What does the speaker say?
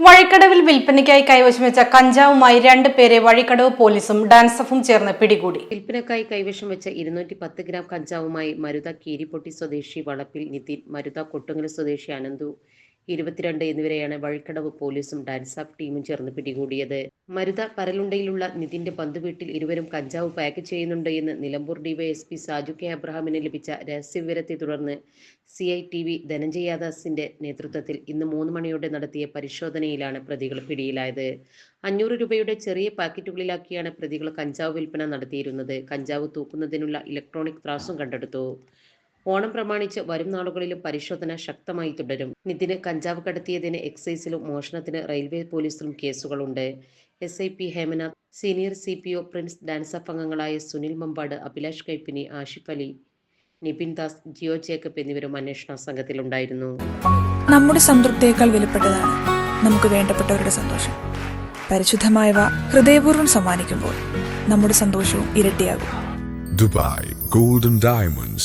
വഴിക്കടവിൽ വിൽപ്പനയ്ക്കായി കൈവശം വെച്ച കഞ്ചാവുമായി രണ്ട് പേരെ വഴിക്കടവ് പോലീസും ഡാൻസഫും ചേർന്ന് പിടികൂടി. വിൽപ്പനക്കായി കൈവശം വെച്ച ഇരുന്നൂറ്റി പത്ത് ഗ്രാം കഞ്ചാവുമായി മരുത കീരിപ്പൊട്ടി സ്വദേശി വളപ്പിൽ നിതിൻ മരുത കൊട്ടുങ്ങൽ സ്വദേശി അനന്തു ഇരുപത്തിരണ്ട് എന്നിവരെയാണ് വഴിക്കടവ് പോലീസും ഡാൻസാപ്പ് ടീമും ചേർന്ന് പിടികൂടിയത്. മരുത പരലുണ്ടയിലുള്ള നിതിന്റെ ബന്ധുവീട്ടിൽ ഇരുവരും കഞ്ചാവ് പാക്ക് ചെയ്യുന്നുണ്ട് എന്ന് നിലമ്പൂർ ഡിവൈഎസ്പി സാജു കെ അബ്രഹാമിന് ലഭിച്ച രഹസ്യവിവരത്തെ തുടർന്ന് സി ഐ ടി വി ധനഞ്ജയാദാസിന്റെ നേതൃത്വത്തിൽ ഇന്ന് മൂന്ന് മണിയോടെ നടത്തിയ പരിശോധനയിലാണ് പ്രതികൾ പിടിയിലായത്. അഞ്ഞൂറ് രൂപയുടെ ചെറിയ പാക്കറ്റുകളിലാക്കിയാണ് പ്രതികൾ കഞ്ചാവ് വിൽപ്പന നടത്തിയിരുന്നത്. കഞ്ചാവ് തൂക്കുന്നതിനുള്ള ഇലക്ട്രോണിക് ത്രാസും കണ്ടെടുത്തു. ഓണം പ്രമാണിച്ച് വരും നാളുകളിലും പരിശോധന ശക്തമായി തുടരും. നിതിന് കഞ്ചാവ് കടത്തിയതിന് എക്സൈസിലും മോഷണത്തിന് റെയിൽവേ പോലീസിലും കേസുകളുണ്ട്. S I P Hemanath senior C P O Prince DANSAF അംഗങ്ങളായ സുനിൽ മമ്പാട് അഭിലാഷ് കൈപ്പിനി ആഷിഫ് അലി നിപിൻ ദാസ് ജിയോ ജേക്കബ് എന്നിവരും അന്വേഷണ സംഘത്തിലുണ്ടായിരുന്നു. നമ്മുടെ സംതൃപ്തിയേക്കാൾ വിലപ്പെട്ടതാണ് നമുക്ക് വേണ്ടപ്പെട്ടവരുടെ സന്തോഷം. പരിശുദ്ധമായവ ഹൃദയപൂർവം സമ്മാനിക്കുമ്പോൾ നമ്മുടെ സന്തോഷവും ഇരട്ടിയാകും. Dubai golden Diamonds,